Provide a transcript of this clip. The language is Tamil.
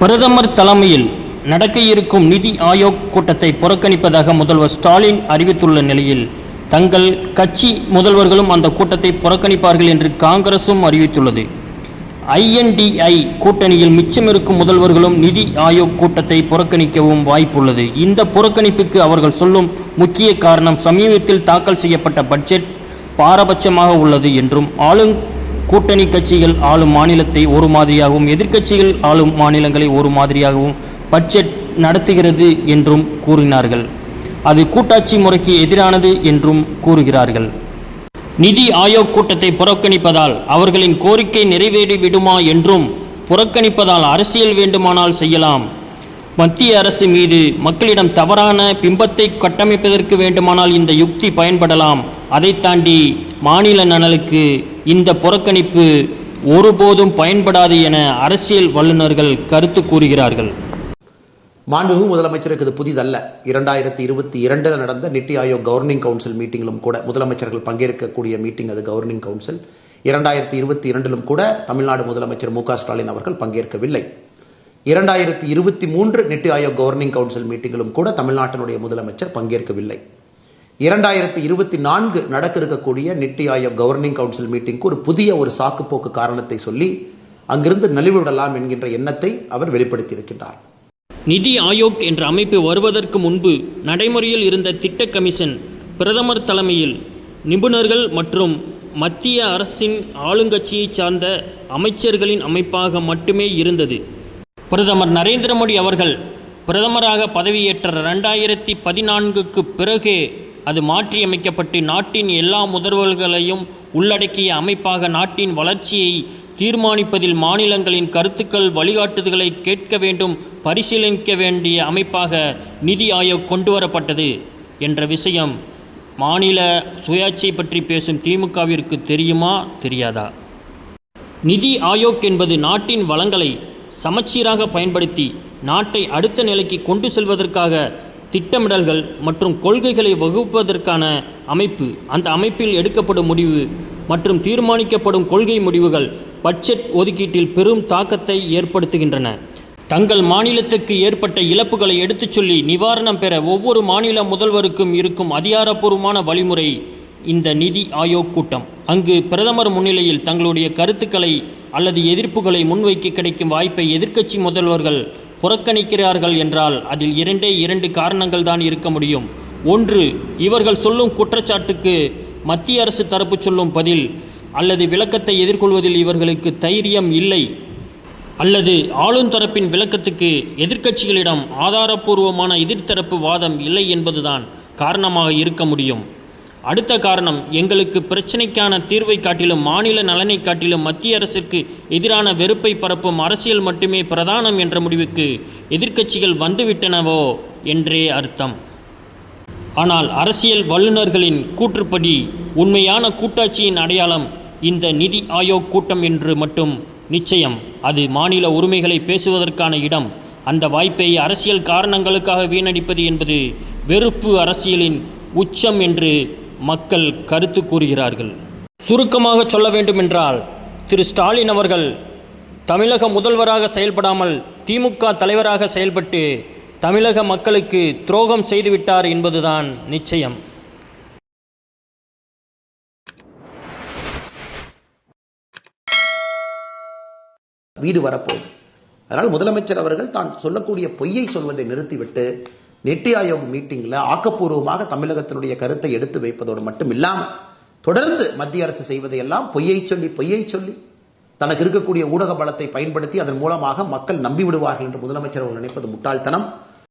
பிரதமர் தலைமையில் நடக்க இருக்கும் நிதி ஆயோக் கூட்டத்தை புறக்கணிப்பதாக முதல்வர் ஸ்டாலின் அறிவித்துள்ள நிலையில் தங்கள் கட்சி முதல்வர்களும் அந்த கூட்டத்தை புறக்கணிப்பார்கள் என்று காங்கிரசும் அறிவித்துள்ளது. ஐஎன்டிஐ கூட்டணியில் மிச்சமிருக்கும் முதல்வர்களும் நிதி ஆயோக் கூட்டத்தை புறக்கணிக்கவும் வாய்ப்புள்ளது. இந்த புறக்கணிப்புக்கு அவர்கள் சொல்லும் முக்கிய காரணம் சமீபத்தில் தாக்கல் செய்யப்பட்ட பட்ஜெட் பாரபட்சமாக உள்ளது என்றும் ஆளும் கூட்டணி கட்சிகள் ஆளும் மாநிலத்தை ஒரு மாதிரியாகவும் எதிர்க்கட்சிகள் ஆளும் மாநிலங்களை ஒரு மாதிரியாகவும் பட்ஜெட் நடத்துகிறது என்றும் கூறினார்கள். அது கூட்டாட்சி முறைக்கு எதிரானது என்றும் கூறுகிறார்கள். நிதி ஆயோக் கூட்டத்தை புறக்கணிப்பதால் அவர்களின் கோரிக்கை நிறைவேறி விடுமா என்றும் புறக்கணிப்பதால் அரசியல் வேண்டுமானால் செய்யலாம். மத்திய அரசு மீது மக்களிடம் தவறான பிம்பத்தை கட்டமைப்பதற்கு வேண்டுமானால் இந்த யுக்தி பயன்படலாம். அதை தாண்டி மாநில நலனுக்கு இந்த புறக்கணிப்பு ஒருபோதும் பயன்படாது என அரசியல் வல்லுநர்கள் கருத்து கூறுகிறார்கள். மாண்புமிகு முதலமைச்சருக்கு இது புதிதல்ல. இரண்டாயிரத்தி இருபத்தி இரண்டில் நடந்த நித்தி ஆயோக் கவர்னிங் கவுன்சில் மீட்டிங்கிலும் கூட முதலமைச்சர்கள் பங்கேற்கக்கூடிய மீட்டிங் அது கவர்னிங் கவுன்சில் இரண்டாயிரத்தி இருபத்தி இரண்டிலும் கூட தமிழ்நாடு முதலமைச்சர் மு ஸ்டாலின் அவர்கள் பங்கேற்கவில்லை. இரண்டாயிரத்தி இருபத்தி மூன்று நித்தி ஆயோக் கவர்னிங் கவுன்சில் மீட்டிங்கிலும் கூட தமிழ்நாட்டினுடைய முதலமைச்சர் பங்கேற்கவில்லை. இரண்டாயிரத்தி இருபத்தி நான்கு நடக்க இருக்கக்கூடிய நித்தி ஆயோக் கவர்னிங் கவுன்சில் மீட்டிங்க்கு ஒரு புதிய ஒரு சாக்குப்போக்கு காரணத்தை சொல்லி அங்கிருந்து நலிவிடலாம் என்கின்ற எண்ணத்தை அவர் வெளிப்படுத்தி இருக்கின்றார் நிதி ஆயோக் என்ற அமைப்பு வருவதற்கு முன்பு நடைமுறையில் இருந்த திட்ட கமிஷன் பிரதமர் தலைமையில் நிபுணர்கள் மற்றும் மத்திய அரசின் ஆளுங்கட்சியைச் சார்ந்த அமைச்சர்களின் அமைப்பாக மட்டுமே இருந்தது. பிரதமர் நரேந்திர மோடி அவர்கள் பிரதமராக பதவியேற்ற ரெண்டாயிரத்தி பதினான்குக்கு பிறகே அது மாற்றியமைக்கப்பட்டு நாட்டின் எல்லா முதல்வர்களையும் உள்ளடக்கிய அமைப்பாக நாட்டின் வளர்ச்சியை தீர்மானிப்பதில் மாநிலங்களின் கருத்துக்கள் வழிகாட்டுதல்களை கேட்க வேண்டும் பரிசீலிக்க வேண்டிய அமைப்பாக நிதி ஆயோக் கொண்டு வரப்பட்டது என்ற விஷயம் மாநில சுயாட்சி பற்றி பேசும் திமுகவிற்கு தெரியுமா தெரியாதா? நிதி ஆயோக் என்பது நாட்டின் வளங்களை சமச்சீராக பயன்படுத்தி நாட்டை அடுத்த நிலைக்கு கொண்டு செல்வதற்காக திட்டமிடல்கள் மற்றும் கொள்கைகளை வகுப்பதற்கான அமைப்பு. அந்த அமைப்பில் எடுக்கப்படும் முடிவு மற்றும் தீர்மானிக்கப்படும் கொள்கை முடிவுகள் பட்ஜெட் ஒதுக்கீட்டில் பெரும் தாக்கத்தை ஏற்படுத்துகின்றன. தங்கள் மாநிலத்துக்கு ஏற்பட்ட இழப்புகளை எடுத்துச் சொல்லி நிவாரணம் பெற ஒவ்வொரு மாநில முதல்வருக்கும் இருக்கும் அதிகாரப்பூர்வமான வழிமுறை இந்த நிதி ஆயோக் கூட்டம். அங்கு பிரதமர் முன்னிலையில் தங்களுடைய கருத்துக்களை அல்லது எதிர்ப்புகளை முன்வைக்க கிடைக்கும் வாய்ப்பை எதிர்க்கட்சி முதல்வர்கள் புறக்கணிக்கிறார்கள் என்றால் அதில் இரண்டே இரண்டு காரணங்கள் தான் இருக்க முடியும். ஒன்று இவர்கள் சொல்லும் குற்றச்சாட்டுக்கு மத்திய அரசு தரப்பு சொல்லும் பதில் அல்லது விளக்கத்தை எதிர்கொள்வதில் இவர்களுக்கு தைரியம் இல்லை. அல்லது ஆளும் தரப்பின் விளக்கத்துக்கு எதிர்க்கட்சிகளிடம் ஆதாரப்பூர்வமான எதிர்த்தரப்பு வாதம் இல்லை என்பதுதான் காரணமாக இருக்க முடியும். அடுத்த காரணம் எங்களுக்கு பிரச்சினைக்கான தீர்வை காட்டிலும் மாநில நலனை காட்டிலும் மத்திய அரசிற்கு எதிரான வெறுப்பை பரப்பும் அரசியல் மட்டுமே பிரதானம் என்ற முடிவுக்கு எதிர்க்கட்சிகள் வந்துவிட்டனவோ என்றே அர்த்தம். ஆனால் அரசியல் வல்லுநர்களின் கூற்றுப்படி உண்மையான கூட்டாட்சியின் அடையாளம் இந்த நிதி ஆயோக் கூட்டம் என்று மட்டும் நிச்சயம். அது மாநில உரிமைகளை பேசுவதற்கான இடம். அந்த வாய்ப்பை அரசியல் காரணங்களுக்காக வீணடிப்பது என்பது வெறுப்பு அரசியலின் உச்சம் என்று மக்கள் கருத்து கூறுகிறார்கள். சுருக்கமாக சொல்ல வேண்டுமென்றால் திரு ஸ்டாலின் அவர்கள் தமிழக முதல்வராக செயல்படாமல் திமுக தலைவராக செயல்பட்டு தமிழக மக்களுக்கு துரோகம் செய்துவிட்டார் என்பதுதான் நிச்சயம். வீடு வரப்போகுது. அதனால் முதலமைச்சர் அவர்கள் தான் சொல்லக்கூடிய பொய்யை சொல்வதை நிறுத்திவிட்டு நித்தி ஆயோக் மீட்டிங்ல ஆக்கப்பூர்வமாக தமிழகத்தினுடைய கருத்தை எடுத்து வைப்பதோடு மட்டும் இல்லாமல் தொடர்ந்து மத்திய அரசு செய்வதையெல்லாம் பொய்யை சொல்லி பொய்யை சொல்லி தனக்கு இருக்கக்கூடிய ஊடக பலத்தை பயன்படுத்தி அதன் மூலமாக மக்கள் நம்பி விடுவார்கள் என்று முதலமைச்சர் அவர்கள் நினைப்பது முட்டாள்தனம்.